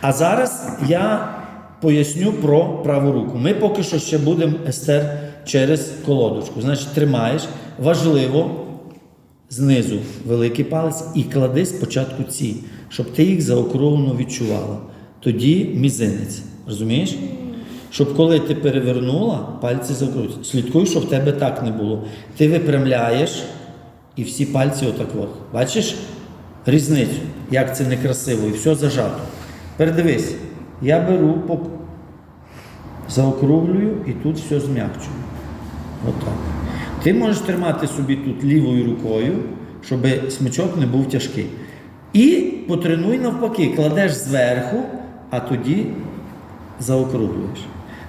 А зараз я поясню про праву руку. Ми поки що ще будемо естер через колодочку. Значить, тримаєш. Важливо знизу великий палець і клади спочатку ці, щоб ти їх заокруглено відчувала. Тоді мізинець. Розумієш? Щоб коли ти перевернула, пальці закрутять. Слідкуй, щоб в тебе так не було. Ти випрямляєш і всі пальці отак от. Бачиш різницю, як це некрасиво, і все зажато. Передивись, я беру, заокруглюю і тут все зм'якчую. Отак. Ти можеш тримати собі тут лівою рукою, щоб смичок не був тяжкий. І потренуй навпаки, кладеш зверху, а тоді заокруглюєш.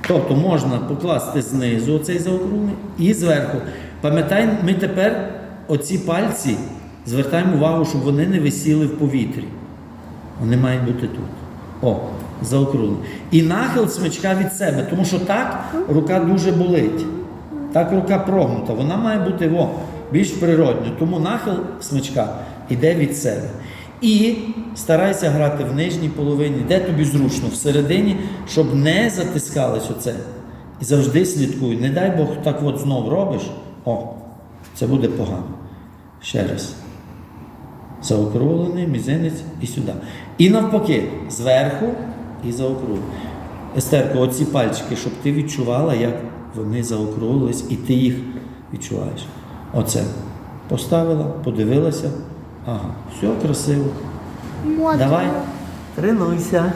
Тобто можна покласти знизу оцей заокруглений і зверху. Пам'ятай, ми тепер оці пальці звертаємо увагу, щоб вони не висіли в повітрі. Вони мають бути тут. О, заокруглені. І нахил смичка від себе, тому що так рука дуже болить. Так рука прогнута. Вона має бути о, більш природньо. Тому нахил смичка йде від себе. І старайся грати в нижній половині, де тобі зручно, всередині, щоб не затискалось оце. І завжди слідкуй. Не дай Бог так от знов робиш. О, це буде погано. Ще раз. Заокруглений, мізинець і сюди. І навпаки, зверху і заокруглений. Естерко, оці пальчики, щоб ти відчувала, як вони заокруглились, і ти їх відчуваєш. Оце. Поставила, подивилася. Ага, все красиво. Можна. Давай. Тренуйся.